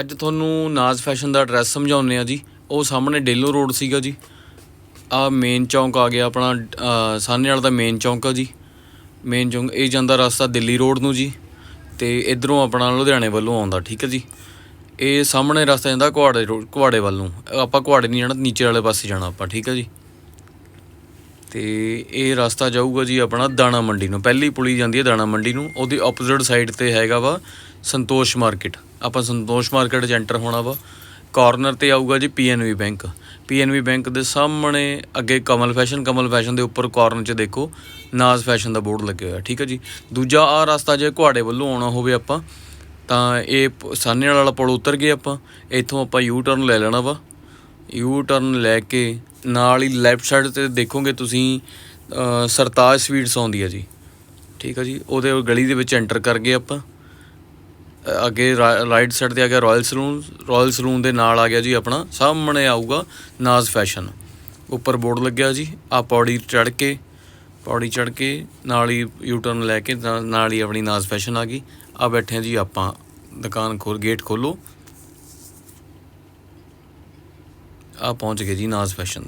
ਅੱਜ ਤੁਹਾਨੂੰ ਨਾਜ਼ ਫੈਸ਼ਨ ਦਾ ਐਡਰੈਸ ਸਮਝਾਉਂਦੇ ਆ ਜੀ। ਉਹ ਸਾਹਮਣੇ ਡੇਲੋ ਰੋਡ ਸੀਗਾ ਜੀ। ਆ ਮੇਨ ਚੌਂਕ ਆ ਗਿਆ ਆਪਣਾ ਅ, ਸਾਹਨੇ ਵਾਲਾ ਦਾ ਮੇਨ ਚੌਂਕ ਆ ਜੀ। ਮੇਨ ਚੌਂਕ ਇਹ ਜਾਂਦਾ ਰਸਤਾ ਦਿੱਲੀ ਰੋਡ ਨੂੰ ਜੀ। ਤੇ ਇਧਰੋਂ ਆਪਣਾ ਲੁਧਿਆਣੇ ਵੱਲੋਂ ਆਉਂਦਾ ਠੀਕ ਹੈ ਜੀ। ਇਹ ਸਾਹਮਣੇ ਰਸਤਾ ਜਾਂਦਾ ਕੁਹਾੜੇ ਰੋਡ ਕੁਹਾੜੇ ਵੱਲ ਨੂੰ। ਆਪਾਂ ਕੁਹਾੜੇ ਨਹੀਂ ਜਾਣਾ ਨੀਚੇ ਵਾਲੇ ਪਾਸੇ ਜਾਣਾ ਆਪਾਂ ਠੀਕ ਹੈ ਜੀ। ਤੇ ਇਹ ਰਸਤਾ ਜਾਊਗਾ ਜੀ ਆਪਣਾ ਦਾਣਾ ਮੰਡੀ ਨੂੰ। ਪਹਿਲੀ ਪੁਲੀ ਜਾਂਦੀ ਹੈ ਦਾਣਾ ਮੰਡੀ ਨੂੰ। ਉਹਦੀ ਆਪੋਜ਼ਿਟ ਸਾਈਡ ਤੇ ਹੈਗਾ ਵਾ ਸੰਤੋਸ਼ ਮਾਰਕੀਟ ਆਪਾਂ ਸੰਤੋਸ਼ ਮਾਰਕੀਟ 'ਚ ਐਂਟਰ ਹੋਣਾ ਵਾ। ਕਾਰਨਰ ਤੇ ਆਊਗਾ ਜੀ ਪੀਐਨਬੀ ਬੈਂਕ ਪੀਐਨਬੀ ਬੈਂਕ ਦੇ ਸਾਹਮਣੇ ਅੱਗੇ ਕਮਲ ਫੈਸ਼ਨ ਕਮਲ ਫੈਸ਼ਨ ਦੇ ਉੱਪਰ ਕਾਰਨਰ 'ਚ ਦੇਖੋ ਨਾਜ਼ ਫੈਸ਼ਨ ਦਾ ਬੋਰਡ ਲੱਗਿਆ ਹੋਇਆ, ਠੀਕ ਹੈ ਜੀ। ਦੂਜਾ ਆ ਰਸਤਾ ਜੇ ਕੁਹਾੜੇ ਵੱਲੋਂ ਆਉਣਾ ਹੋਵੇ ਆਪਾਂ, ਤਾਂ ਇਹ ਪ- ਵਾਲਾ ਪੁਲ ਉਤਰ ਗਏ ਆਪਾਂ। ਇੱਥੋਂ ਆਪਾਂ ਯੂ ਟਰਨ ਲੈ ਲੈਣਾ ਵਾ। ਯੂ ਟਰਨ ਲੈ ਕੇ ਨਾਲ ਹੀ ਲੈਫਟ ਸਾਈਡ ਤੇ ਦੇਖੋਗੇ ਤੁਸੀਂ ਸਰਤਾਜ ਸਵੀਟਸ ਆਉਂਦੀ ਹੈ ਜੀ। ਠੀਕ ਹੈ ਜੀ ਉਹਦੇ ਗਲੀ ਦੇ ਵਿੱਚ ਐਂਟਰ ਕਰ ਗਏ ਆਪਾਂ ਅ, ਅੱਗੇ ਰਾਈਟ ਸਾਈਡ ਤੇ ਆ ਗਿਆ ਰਾਇਲ ਸਲੂਨ ਰਾਇਲ ਸਲੂਨ ਦੇ ਨਾਲ ਆ ਗਿਆ ਜੀ ਆਪਣਾ ਸਾਹਮਣੇ ਆਊਗਾ ਨਾਜ਼ ਫੈਸ਼ਨ ਉੱਪਰ ਬੋਰਡ ਲੱਗਿਆ ਜੀ ਆ ਪੌੜੀ ਚੜ੍ਹ ਕੇ ਪੌੜੀ ਚੜ੍ਹ ਕੇ ਨਾਲ ਹੀ ਯੂ ਟਰਨ ਲੈ ਕੇ ਨਾਲ ਹੀ ਆਪਣੀ ਨਾਜ਼ ਫੈਸ਼ਨ ਆ ਗਈ। ਆ ਬੈਠੇ ਹਾਂ ਜੀ ਆਪਾਂ ਦੁਕਾਨ ਖੋਲ ਗੇਟ ਖੋਲੋ। ਆ ਪਹੁੰਚ ਗਏ ਜੀ ਨਾਜ਼ ਫੈਸ਼ਨ